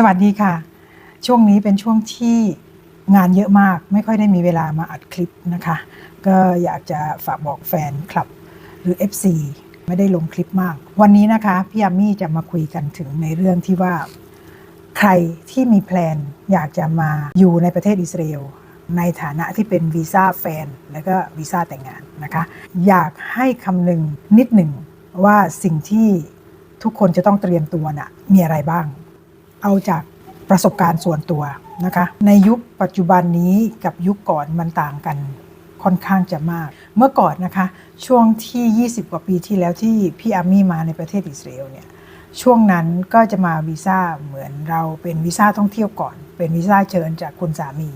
สวัสดีค่ะ ช่วงนี้เป็นช่วงที่งานเยอะมากไม่ค่อยได้มีเวลามาอัดคลิปนะคะ ก็อยากจะฝากบอกแฟนคลับหรือ FC ไม่ได้ลงคลิปมาก วันนี้นะคะพี่อามี่จะมาคุยกันถึงในเรื่องที่ว่า ใครที่มีแพลนอยากจะมาอยู่ในประเทศอิสราเอลในฐานะที่เป็นวีซ่าแฟน และก็วีซ่าแต่งงานนะคะ อยากให้คำนึงนิดหนึ่งว่าสิ่งที่ทุกคนจะต้องเตรียมตัวน่ะมีอะไรบ้าง เอาจากประสบการณ์ส่วนตัวนะคะ ในยุคปัจจุบันนี้กับยุคก่อนมันต่างกันค่อนข้างจะมาก เมื่อก่อนนะคะ ช่วงที่ 20 กว่าปีที่แล้วที่พี่อามี่มาในประเทศอิสราเอลเนี่ย ช่วงนั้นก็จะมาวีซ่าเหมือนเราเป็นวีซ่าท่องเที่ยวก่อน เป็นวีซ่าเชิญจากคุณสามี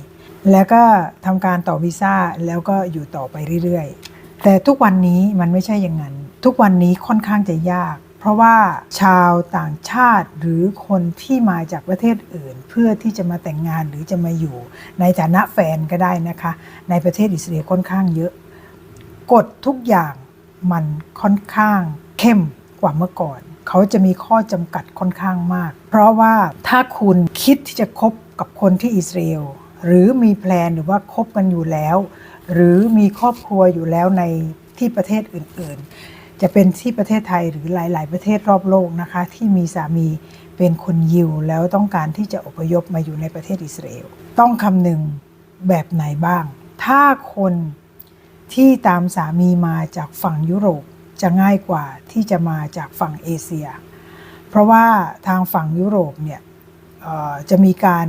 แล้วก็ทำการต่อวีซ่าแล้วก็อยู่ต่อไปเรื่อยๆ แต่ทุกวันนี้มันไม่ใช่อย่างนั้น ทุกวันนี้ค่อนข้างจะยาก เพราะว่าชาวต่างชาติหรือคนที่มาจากประเทศอื่น เพื่อที่จะมาแต่งงานหรือจะมาอยู่ ในฐานะแฟนก็ได้นะคะ ในประเทศอิสราเอลค่อนข้างเยอะ กฎทุกอย่างมันค่อนข้างเข้มกว่าเมื่อก่อน เขาจะมีข้อจำกัดค่อนข้างมาก เพราะว่าถ้าคุณคิดที่จะคบกับคนที่อิสราเอลหรือมีแพลนหรือว่าคบกันอยู่แล้ว หรือมีครอบครัวอยู่แล้วในที่ประเทศอื่น ๆ จะเป็นที่ประเทศไทยหรือหลาย ๆ ประเทศรอบโลกนะคะ ที่มีสามีเป็นคนยิวแล้วต้องการที่จะอพยพมาอยู่ในประเทศอิสราเอลต้องคำนึงแบบไหนบ้าง ถ้าคนที่ตามสามีมาจากฝั่งยุโรปจะง่ายกว่าที่จะมาจากฝั่งเอเชีย เพราะว่าทางฝั่งยุโรปเนี่ยจะมีการ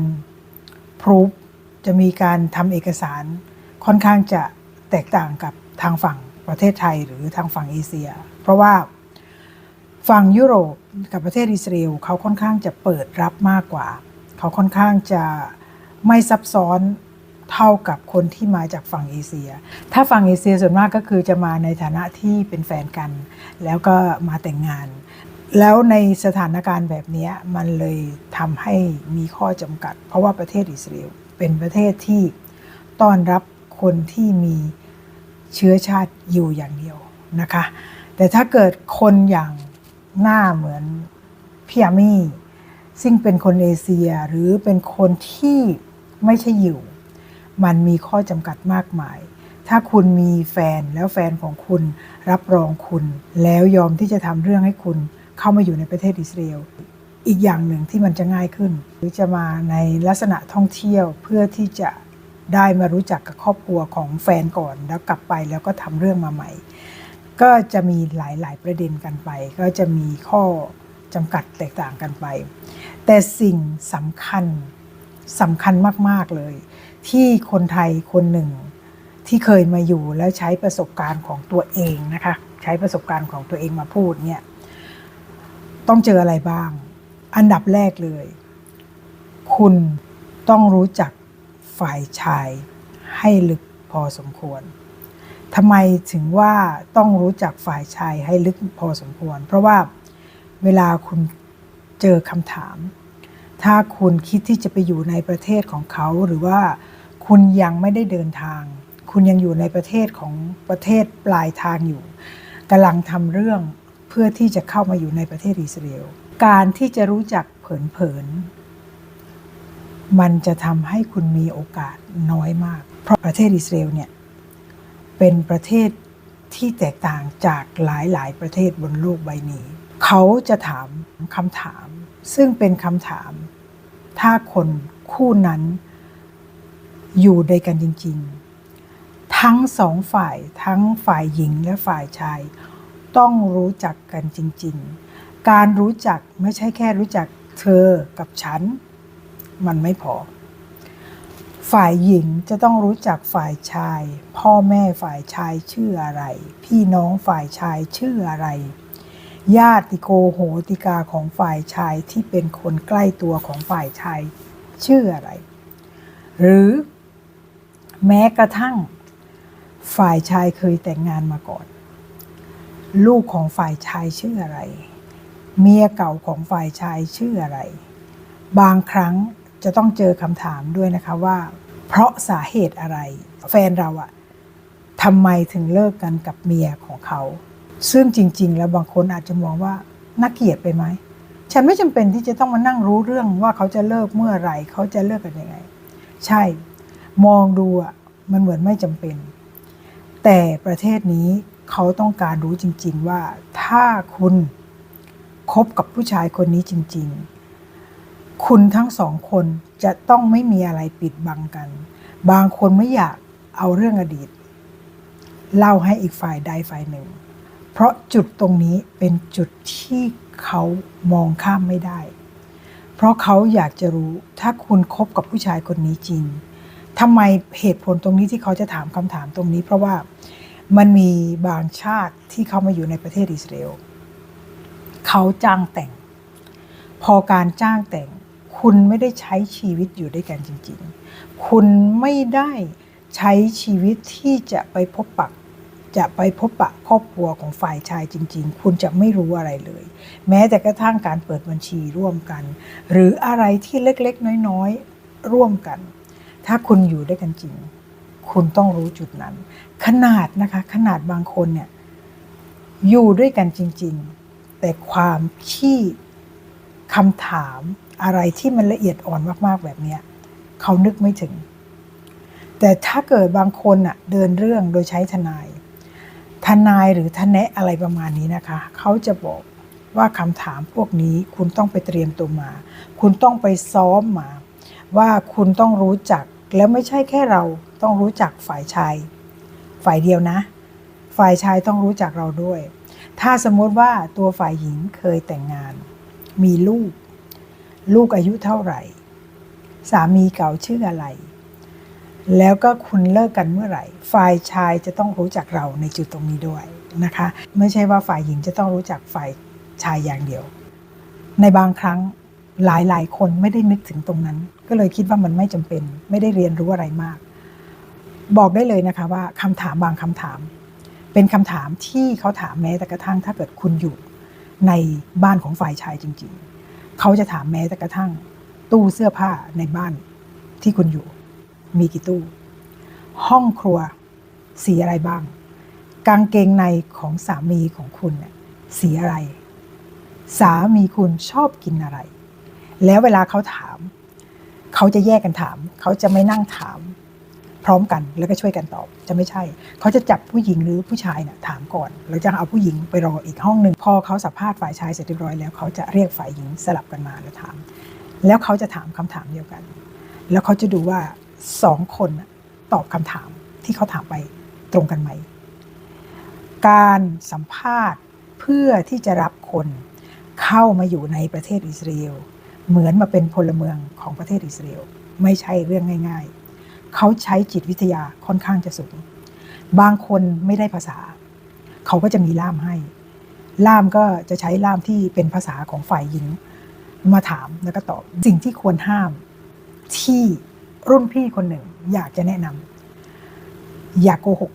พรูฟจะมีการทำเอกสารค่อนข้างจะแตกต่างกับทางฝั่ง ประเทศไทยหรือทางฝั่งเอเชีย เพราะว่าฝั่งยุโรปกับประเทศอิสราเอลเขาค่อนข้างจะเปิดรับมากกว่า เขาค่อนข้างจะไม่ซับซ้อนเท่ากับคนที่มาจากฝั่งเอเชีย ถ้าฝั่งเอเชียส่วนมากก็คือจะมาในฐานะที่เป็นแฟนกัน แล้วก็มาแต่งงาน แล้วในสถานการณ์แบบนี้มันเลยทำให้มีข้อจำกัด เพราะว่าประเทศอิสราเอลเป็นประเทศที่ต้อนรับคนที่มี เชื้อชาติอยู่อย่างเดียวนะคะ แต่ถ้าเกิดคนอย่างหน้าเหมือนพี่อามี่ซึ่งเป็นคนเอเชียหรือเป็นคนที่ไม่ใช่อยู่ มันมีข้อจำกัดมากมาย ถ้าคุณมีแฟนแล้วแฟนของคุณรับรองคุณ แล้วยอมที่จะทำเรื่องให้คุณเข้ามาอยู่ในประเทศอิสราเอลอีกอย่างหนึ่งที่มันจะง่ายขึ้น หรือจะมาในลักษณะท่องเที่ยวเพื่อที่จะ ได้มารู้จักกับครอบครัวของแฟนก่อน แล้วกลับไปแล้วก็ทำเรื่องมาใหม่ ก็จะมีหลายๆประเด็นกันไป ก็จะมีข้อจำกัดแตกต่างกันไป แต่สิ่งสำคัญสำคัญมาก ๆ เลย ที่คนไทยคนหนึ่งที่เคยมาอยู่แล้วใช้ประสบการณ์ของตัวเองนะคะ ใช้ประสบการณ์ของตัวเองมาพูดเนี่ยต้องเจออะไรบ้าง อันดับแรกเลย คุณต้องรู้จัก ฝ่ายชายให้ลึกพอสมควรทำไมถึงว่าต้องรู้จักฝ่ายชายให้ลึกพอสมควร เพราะว่าเวลาคุณเจอคำถาม ถ้าคุณคิดที่จะไปอยู่ในประเทศของเขา หรือว่าคุณยังไม่ได้เดินทาง คุณยังอยู่ในประเทศของประเทศปลายทางอยู่กำลังทำเรื่องเพื่อที่จะเข้ามาอยู่ในประเทศอิสราเอลการที่จะรู้จักเผินๆ มันจะทำให้คุณมีโอกาสน้อยมาก เพราะประเทศอิสราเอลเนี่ยเป็นประเทศที่แตกต่างจากหลาย ๆ ประเทศบนโลกใบนี้ เขาจะถามคำถาม ซึ่งเป็นคำถาม ถ้าคนคู่นั้นอยู่ด้วยกันจริง ๆ ทั้งสองฝ่ายทั้งฝ่ายหญิงและฝ่ายชาย ต้องรู้จักกันจริง ๆ การรู้จักไม่ใช่แค่รู้จักเธอกับฉัน มันไม่พอ ฝ่ายหญิงจะต้องรู้จักฝ่ายชาย พ่อแม่ฝ่ายชายชื่ออะไร พี่น้องฝ่ายชายชื่ออะไร ญาติโกโหติกาของฝ่ายชายที่เป็นคนใกล้ตัวของฝ่ายชายชื่ออะไร หรือแม้กระทั่ง ฝ่ายชายเคยแต่งงานมาก่อน ลูกของฝ่ายชายชื่ออะไร เมียเก่าของฝ่ายชายชื่ออะไร บางครั้ง จะต้องเจอคำถามด้วยนะคะว่า เพราะสาเหตุอะไร แฟนเราอะทำไมถึงเลิกกันกับเมียของเขา ซึ่งจริง ๆ แล้วบางคนอาจจะมองว่าน่าเกลียดไปไหมฉันไม่จำเป็นที่จะต้องมานั่งรู้เรื่องว่าเขาจะเลิกเมื่อไหร่เขาจะเลิกกันยังไง ใช่ มองดูอะมันเหมือนไม่จำเป็น แต่ประเทศนี้เขาต้องการรู้จริง ๆ ว่าถ้าคุณคบกับผู้ชายคนนี้จริง ๆ คุณทั้งสองคนจะต้องไม่มีอะไรปิดบังกัน บางคนไม่อยากเอาเรื่องอดีต เล่าให้อีกฝ่ายใดฝ่ายหนึ่ง เพราะจุดตรงนี้เป็นจุดที่เขามองข้ามไม่ได้ เพราะเขาอยากจะรู้ถ้าคุณคบกับผู้ชายคนนี้จริงทำไมเหตุผลตรงนี้ที่เขาจะถามคำถามตรงนี้ เพราะว่ามันมีบางชาติที่เขามาอยู่ในประเทศอิสราเอลเขาจ้างแต่ง พอการจ้างแต่ง คุณไม่ได้ใช้ชีวิตอยู่ด้วยกันจริง ๆ คุณไม่ได้ใช้ชีวิตที่จะไปพบปักจะไปพบปะครอบครัวของฝ่ายชายจริง ๆ คุณจะไม่รู้อะไรเลย แม้แต่กระทั่งการเปิดบัญชีร่วมกัน หรืออะไรที่เล็กๆ น้อยๆ ร่วมกัน ถ้าคุณอยู่ด้วยกันจริง คุณต้องรู้จุดนั้น ขนาดนะคะ ขนาดบางคนเนี่ยอยู่ด้วยกันจริง ๆ แต่ความที่คำถาม อะไรที่มันละเอียดอ่อนมากๆแบบเนี้ยเขานึกไม่ถึง แต่ถ้าเกิดบางคนอะเดินเรื่องโดยใช้ทนาย ทนายหรือทนแนะอะไรประมาณนี้นะคะ เขาจะบอกว่าคำถามพวกนี้คุณต้องไปเตรียมตัวมา คุณต้องไปซ้อมมา ว่าคุณต้องรู้จักแล้วไม่ใช่แค่เราต้องรู้จักฝ่ายชาย ฝ่ายเดียวนะ ฝ่ายชายต้องรู้จักเราด้วย ถ้าสมมติว่าตัวฝ่ายหญิงเคยแต่งงาน มีลูก ลูกอายุเท่าไหร่ สามีเก่าชื่ออะไร แล้วก็คุณเลิกกันเมื่อไหร่ ฝ่ายชายจะต้องรู้จักเราในจุดตรงนี้ด้วยนะคะ ไม่ใช่ว่าฝ่ายหญิงจะต้องรู้จักฝ่ายชายอย่างเดียว ในบางครั้งหลายๆคนไม่ได้นึกถึงตรงนั้น ก็เลยคิดว่ามันไม่จำเป็น ไม่ได้เรียนรู้อะไรมาก บอกได้เลยนะคะว่าคำถามบางคำถาม เป็นคำถามที่เขาถามแม้แต่กระทั่งถ้าเกิดคุณอยู่ในบ้านของฝ่ายชายจริง ๆ เขาจะถามแม้แต่กระทั่ง ตู้เสื้อผ้าในบ้านที่คุณอยู่ มีกี่ตู้ ห้องครัว สีอะไรบ้าง กางเกงในของสามีของคุณเนี่ยสีอะไร สามีคุณชอบกินอะไร แล้วเวลาเขาถาม เขาจะแยกกันถาม เขาจะไม่นั่งถาม พร้อมกันแล้วก็ช่วยกันตอบจะไม่ใช่ เขาจะจับผู้หญิงหรือผู้ชายเนี่ยถามก่อนแล้วจะเอาผู้หญิงไปรออีกห้องหนึ่งพอเขาสัมภาษณ์ฝ่ายชายเสร็จเรียบร้อยแล้วเขาจะเรียกฝ่ายหญิงสลับกันมาแล้วถาม แล้วเขาจะถามคำถามเดียวกัน แล้วเขาจะดูว่าสองคนตอบคำถามที่เขาถามไปตรงกันไหม การสัมภาษณ์เพื่อที่จะรับคนเข้ามาอยู่ในประเทศอิสราเอลเหมือนมาเป็นพลเมืองของประเทศอิสราเอลไม่ใช่เรื่องง่าย ๆ เขาใช้จิตวิทยาค่อนข้างจะสูง บางคนไม่ได้ภาษา เขาก็จะมีล่ามให้ ล่ามก็จะใช้ล่ามที่เป็นภาษาของฝ่ายหญิง มาถามแล้วก็ตอบ สิ่งที่ควรห้ามที่รุ่นพี่คนหนึ่ง อยากจะแนะนำอย่ากโกหก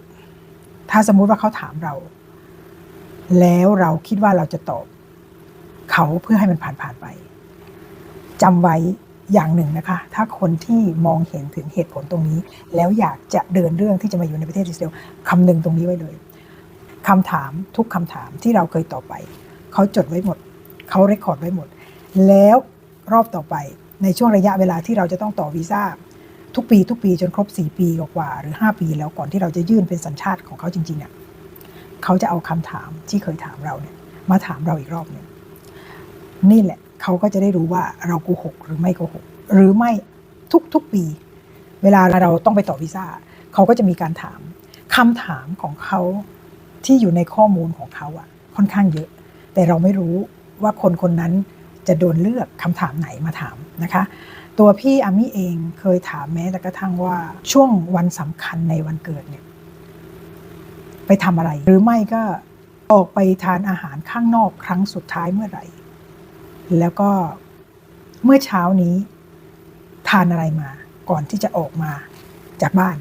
ถ้าสมมุติว่าเขาถามเรา แล้วเราคิดว่าเราจะตอบ เขาเพื่อให้มันผ่านผ่านไปจำไว้ อย่างหนึ่งนะคะ ถ้าคนที่มองเห็นถึงเหตุผลตรงนี้ แล้วอยากจะเดินเรื่องที่จะมาอยู่ในประเทศอิสราเอลคำนึงตรงนี้ไว้เลยคำถามทุกคำถามที่เราเคยตอบไป เขาจดไว้หมด เขาเรคคอร์ดไว้หมด แล้วรอบต่อไปในช่วงระยะเวลาที่เราจะต้องต่อวีซ่าทุกปี ทุกปีจนครบ 4 ปีกว่าหรือ 5 ปีแล้วก่อนที่เราจะยื่นเป็นสัญชาติของเขาจริงๆอะเขาจะเอาคำถามที่เคยถามเราเนี่ยมาถามเราอีกรอบหนึ่งนี่แหละ เขาก็จะได้รู้ว่าเราโกหกหรือไม่โกหก หรือไม่ทุกๆปี เวลาเราต้องไปต่อวีซ่าเขาก็จะมีการถามคำถามของเขาที่อยู่ในข้อมูลของเขาอะค่อนข้างเยอะ แต่เราไม่รู้ว่าคนคนนั้นจะโดนเลือกคำถามไหนมาถามนะคะ ตัวพี่อามี่เองเคยถามแม้แต่กระทั่งว่าช่วงวันสำคัญในวันเกิดเนี่ยไปทำอะไร หรือไม่ก็ออกไปทานอาหารข้างนอกครั้งสุดท้ายเมื่อไหร่ แล้วก็เมื่อเช้านี้ทานอะไรมา ก่อนที่จะออกมาจากบ้าน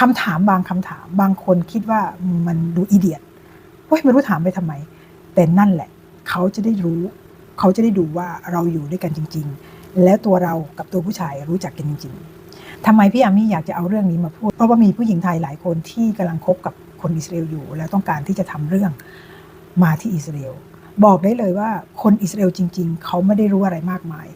คำถามบางคำถาม บางคนคิดว่ามันดูอีเดียตว่าไม่รู้ถามไปทำไม แต่นั่นแหละ เขาจะได้รู้ เขาจะได้ดูว่าเราอยู่ด้วยกันจริง ๆ แล้วตัวเรากับตัวผู้ชายรู้จักกันจริง ๆทำไมพี่อามี่อยากจะเอาเรื่องนี้มาพูด เพราะว่ามีผู้หญิงไทยหลายคนที่กำลังคบกับคนอิสราเอลอยู่ แล้วต้องการที่จะทำเรื่องมาที่อิสราเอล บอกได้เลยว่าคนอิสราเอลจริง ๆ เขาไม่ได้รู้อะไรมากมาย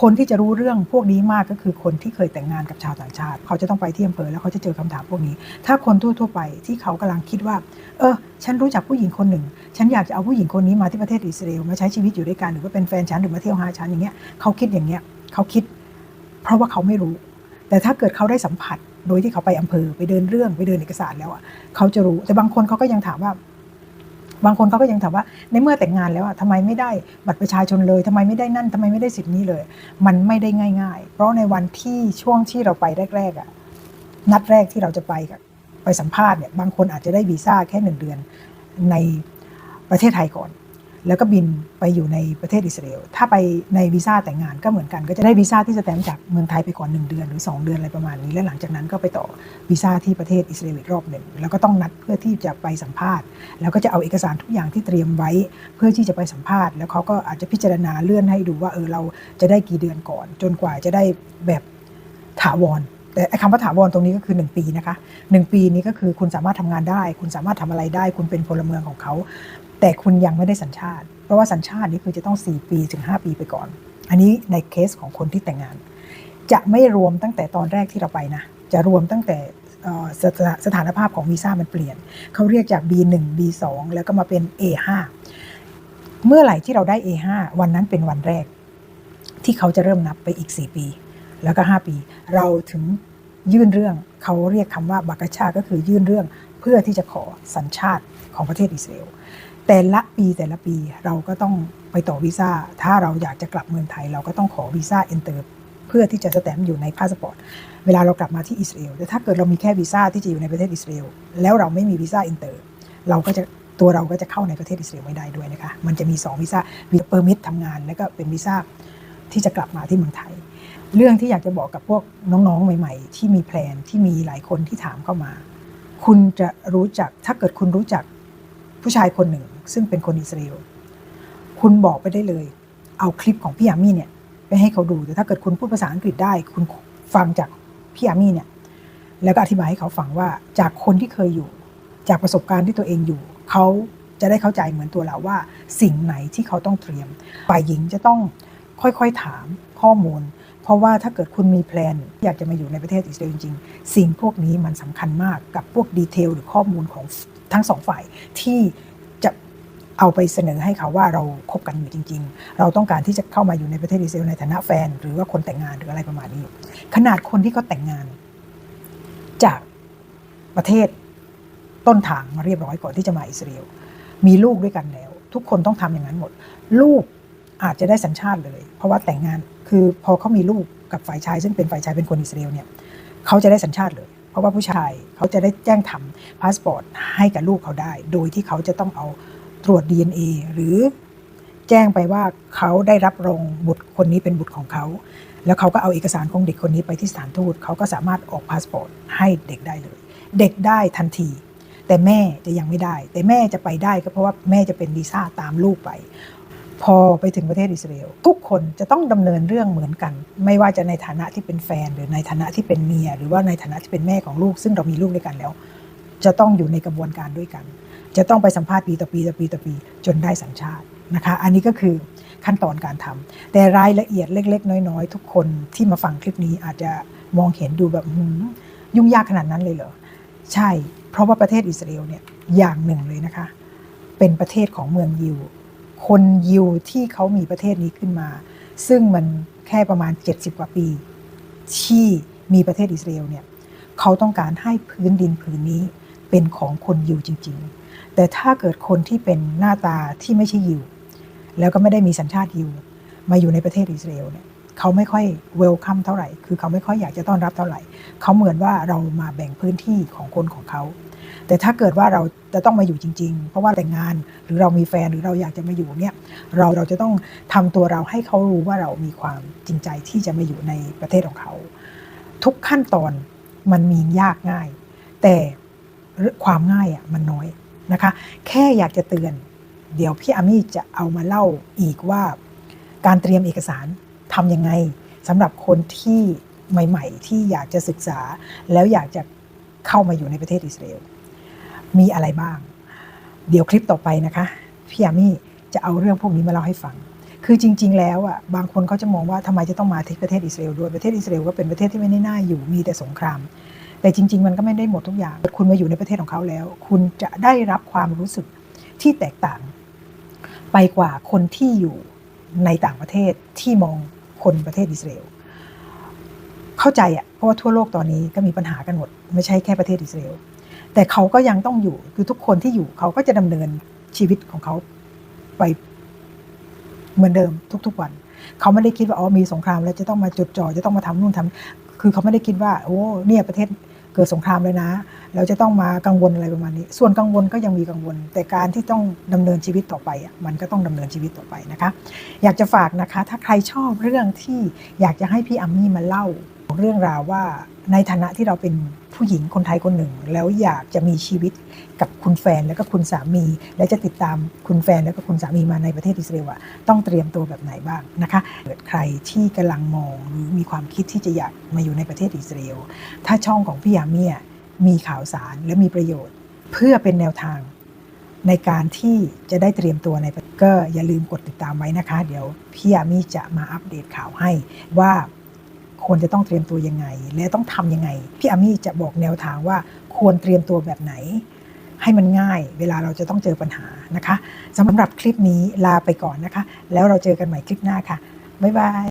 คนที่จะรู้เรื่องพวกนี้มากก็คือคนที่เคยแต่งงานกับชาวต่างชาติ เขาจะต้องไปที่อำเภอแล้วเขาจะเจอคำถามพวกนี้ ถ้าคนทั่วๆไปที่เขากำลังคิดว่า เออ ฉันรู้จักผู้หญิงคนหนึ่ง ฉันอยากจะเอาผู้หญิงคนนี้มาที่ประเทศอิสราเอลมาใช้ชีวิตอยู่ด้วยกันหรือว่าเป็นแฟนฉันหรือมาเที่ยวหาฉันอย่างเงี้ยเขาคิดอย่างเงี้ยเขาคิด เพราะว่าเขาไม่รู้ แต่ถ้าเกิดเขาได้สัมผัสโดยที่เขาไปอำเภอไปเดินเรื่องไปเดินเอกสารแล้วอะเขาจะรู้แต่บางคนเขาก็ยังถามว่า บางคนเขาก็ยังถามว่าในเมื่อแต่งงานแล้วอะทำไมไม่ได้บัตรประชาชนเลยทำไมไม่ได้นั่นทำไมไม่ได้สิทธิ์นี้เลย มันไม่ได้ง่าย ๆ เพราะในวันที่ช่วงที่เราไปแรกๆอะนัดแรกที่เราจะไปกับไปสัมภาษณ์เนี่ยบางคนอาจจะได้วีซ่าแค่หนึ่งเดือนในประเทศไทยก่อน แล้วก็บินไปอยู่ในประเทศอิสราเอล ถ้าไปในวีซ่าแต่งงานก็เหมือนกัน ก็จะได้วีซ่าที่สแตมป์จากเมืองไทยไปก่อน 1 เดือนหรือ 2 เดือนอะไรประมาณนี้ และหลังจากนั้นก็ไปต่อวีซ่าที่ประเทศอิสราเอลอีกรอบหนึ่ง แล้วก็ต้องนัดเพื่อที่จะไปสัมภาษณ์ แล้วก็จะเอาเอกสารทุกอย่างที่เตรียมไว้ เพื่อที่จะไปสัมภาษณ์ แล้วเขาก็อาจจะพิจารณาเลื่อนให้ดูว่าเออเราจะได้กี่เดือนก่อน จนกว่าจะได้แบบถาวรแต่คำว่าถาวรตรงนี้ก็คือ 1 ปีนะคะหนึ่งปีนี้ก็คือคุณสามารถทำงานได้ คุณสามารถทำอะไรได้ คุณเป็นพลเมืองของเขา แต่คุณยังไม่ได้สัญชาติ เพราะว่าสัญชาตินี่คือจะต้อง 4 ปีถึง 5 ปีไปก่อน อันนี้ในเคสของคนที่แต่งงาน จะไม่รวมตั้งแต่ตอนแรกที่เราไปนะ จะรวมตั้งแต่สถาสถานภาพของวีซ่ามันเปลี่ยน เขาเรียกจาก B1 B2 แล้วก็มาเป็น A5 เมื่อไหร่ที่เราได้ A5 วันนั้นเป็นวันแรก ที่เขาจะเริ่มนับไปอีก 4 ปี แล้วก็ 5 ปี เราถึงยื่นเรื่องเขาเรียกคำว่าบักชาก็คือยื่นเรื่องเพื่อที่จะขอสัญชาติของประเทศอิสราเอล แต่ละปีแต่ละปีเราก็ต้องไปต่อวีซ่า ถ้าเราอยากจะกลับเมืองไทย เราก็ต้องขอวีซ่าเอนเตอร์เพื่อที่จะสแตมป์อยู่ในพาสปอร์ต เวลาเรากลับมาที่อิสราเอลแต่ถ้าเกิดเรามีแค่วีซ่าที่จะอยู่ในประเทศอิสราเอลแล้วเราไม่มีวีซ่าเอนเตอร์เราก็จะตัวเราก็จะเข้าในประเทศอิสราเอลไม่ได้ด้วยนะคะ มันจะมี2วีซ่าวีซ่าเปอร์มิททำงาน แล้วก็เป็นวีซ่าที่จะกลับมาที่เมืองไทย เรื่องที่อยากจะบอกกับพวกน้องๆ ใหม่ ๆ ที่มีแพลนที่มีหลายคนที่ถามเข้ามา คุณจะรู้จักถ้าเกิดคุณรู้จักผู้ชายคนหนึ่ง ซึ่งเป็นคนอิสราเอลคุณบอกไปได้เลย เอาคลิปของพี่อามี่เนี่ยไปให้เขาดูแต่ถ้าเกิดคุณพูดภาษาอังกฤษได้ คุณฟังจากพี่อามี่เนี่ยแล้วก็อธิบายให้เขาฟังว่าจากคนที่เคยอยู่ จากประสบการณ์ที่ตัวเองอยู่ เขาจะได้เข้าใจเหมือนตัวเราว่า สิ่งไหนที่เขาต้องเตรียมฝ่ายหญิงจะต้องค่อยๆถามข้อมูล เพราะว่าถ้าเกิดคุณมีแพลน อยากจะมาอยู่ในประเทศอิสราเอลจริงๆสิ่งพวกนี้มันสำคัญมากกับพวกดีเทลหรือข้อมูลของทั้งสองฝ่ายที่ เอาไปเสนอให้เขาว่าเราคบกันอยู่จริง ๆ เราต้องการที่จะเข้ามาอยู่ในประเทศอิสราเอลในฐานะแฟน หรือว่าคนแต่งงานหรืออะไรประมาณนี้ ขนาดคนที่เขาแต่งงาน จากประเทศต้นทางมาเรียบร้อยก่อนที่จะมาอิสราเอลมีลูกด้วยกันแล้ว ทุกคนต้องทำอย่างนั้นหมด ลูกอาจจะได้สัญชาติเลย เพราะว่าแต่งงานคือพอเขามีลูกกับฝ่ายชาย ซึ่งเป็นฝ่ายชายเป็นคนอิสราเอลเนี่ยเขาจะได้สัญชาติเลย เพราะว่าผู้ชายเขาจะได้แจ้งทำพาสปอร์ตให้กับลูกเขาได้ โดยที่เขาจะต้องเอา ตรวจ DNA หรือแจ้งไปว่าเขาได้รับรองบุตรคนนี้เป็นบุตรของเขา แล้วเขาก็เอาเอกสารของเด็กคนนี้ไปที่สถานทูตเขาก็สามารถออกพาสปอร์ตให้เด็กได้เลย เด็กได้ทันที แต่แม่จะยังไม่ได้ แต่แม่จะไปได้ก็เพราะว่าแม่จะเป็นวีซ่าตามลูกไป พอไปถึงประเทศอิสราเอลทุกคนจะต้องดำเนินเรื่องเหมือนกัน ไม่ว่าจะในฐานะที่เป็นแฟน หรือในฐานะที่เป็นเมีย หรือว่าในฐานะที่เป็นแม่ของลูก ซึ่งเรามีลูกด้วยกันแล้ว จะต้องอยู่ในกระบวนการด้วยกัน จะต้องไปสัมภาษณ์ปีต่อปีต่อปีต่อปี จนได้สัญชาตินะคะ อันนี้ก็คือขั้นตอนการทำแต่รายละเอียดเล็ก ๆ น้อย ๆ ทุกคนที่มาฟังคลิปนี้อาจจะมองเห็นดูแบบยุ่งยากขนาดนั้นเลยเหรอ ใช่ เพราะว่าประเทศอิสราเอลเนี่ยอย่างหนึ่งเลยนะคะ เป็นประเทศของเมืองยิว คนยิวที่เขามีประเทศนี้ขึ้นมา ซึ่งมันแค่ประมาณ 70 กว่าปี ที่มีประเทศอิสราเอลเนี่ยเขาต้องการให้พื้นดินผืนนี้เป็นของคนยิวจริง ๆ แต่ถ้าเกิดคนที่เป็นหน้าตาที่ไม่ใช่ยิว แล้วก็ไม่ได้มีสัญชาติยิว มาอยู่ในประเทศอิสราเอลเนี่ยเขาไม่ค่อยเวลคัมเท่าไหร่ คือเขาไม่ค่อยอยากจะต้อนรับเท่าไหร่ เขาเหมือนว่าเรามาแบ่งพื้นที่ของคนของเขา แต่ถ้าเกิดว่าเราจะต้องมาอยู่จริง ๆ เพราะว่าแต่งงานหรือเรามีแฟนหรือเราอยากจะมาอยู่เนี่ย เราเราจะต้องทำตัวเราให้เขารู้ว่าเรามีความจริงใจที่จะมาอยู่ในประเทศของเขา ทุกขั้นตอนมันมียากง่าย แต่ความง่ายอะมันน้อย นะคะ แค่อยากจะเตือน เดี๋ยวพี่อามี่จะเอามาเล่าอีกว่าการเตรียมเอกสารทำยังไงสำหรับคนที่ใหม่ ๆ ที่อยากจะศึกษา แล้วอยากจะเข้ามาอยู่ในประเทศอิสราเอลมีอะไรบ้าง เดี๋ยวคลิปต่อไปนะคะพี่อามี่จะเอาเรื่องพวกนี้มาเล่าให้ฟัง คือจริง ๆ แล้วอะบางคนเขาจะมองว่าทำไมจะต้องมาที่ประเทศอิสราเอลด้วยประเทศอิสราเอลก็เป็นประเทศที่ไม่ได้น่าอยู่มีแต่สงคราม แต่จริง ๆ มันก็ไม่ได้หมดทุกอย่าง คุณมาอยู่ในประเทศของเขาแล้ว คุณจะได้รับความรู้สึกที่แตกต่าง ไปกว่าคนที่อยู่ในต่างประเทศที่มองคนประเทศอิสราเอลเข้าใจอะเพราะว่าทั่วโลกตอนนี้ก็มีปัญหากันหมด ไม่ใช่แค่ประเทศอิสราเอลแต่เขาก็ยังต้องอยู่คือทุกคนที่อยู่เขาก็จะดำเนินชีวิตของเขาไปเหมือนเดิมทุกๆวัน เขาไม่ได้คิดว่าอ๋อมีสงครามแล้วจะต้องมาจดจ่อจะต้องมาทำนู่นทำคือเขาไม่ได้คิดว่า โอ้เนี่ยประเทศ เกิดสงครามเลยนะ เราจะต้องมากังวลอะไรประมาณนี้ ส่วนกังวลก็ยังมีกังวล แต่การที่ต้องดำเนินชีวิตต่อไปมันก็ต้องดำเนินชีวิตต่อไปนะคะ อยากจะฝากนะคะ ถ้าใครชอบเรื่องที่อยากจะให้พี่อัมมี่มาเล่าเรื่องราวว่า ในฐานะที่เราเป็นผู้หญิงคนไทยคนหนึ่ง แล้วอยากจะมีชีวิตกับคุณแฟนแล้วก็คุณสามี และจะติดตามคุณแฟนแล้วก็คุณสามีมาในประเทศอิสราเอลต้องเตรียมตัวแบบไหนบ้างนะคะเกิดใครที่กำลังมองหรือมีความคิดที่จะอยากมาอยู่ในประเทศอิสราเอลถ้าช่องของพี่อามีมีข่าวสารและมีประโยชน์ เพื่อเป็นแนวทางในการที่จะได้เตรียมตัวในก็อย่าลืมกดติดตามไว้นะคะ เดี๋ยวพี่อามีจะมาอัปเดตข่าวให้ว่า ควรจะต้องเตรียมตัวยังไง และต้องทำยังไง พี่อามี่จะบอกแนวทางว่าควรเตรียมตัวแบบไหน ให้มันง่าย เวลาเราจะต้องเจอปัญหานะคะสำหรับคลิปนี้ลาไปก่อนนะคะ แล้วเราเจอกันใหม่คลิปหน้าค่ะ บ๊ายบาย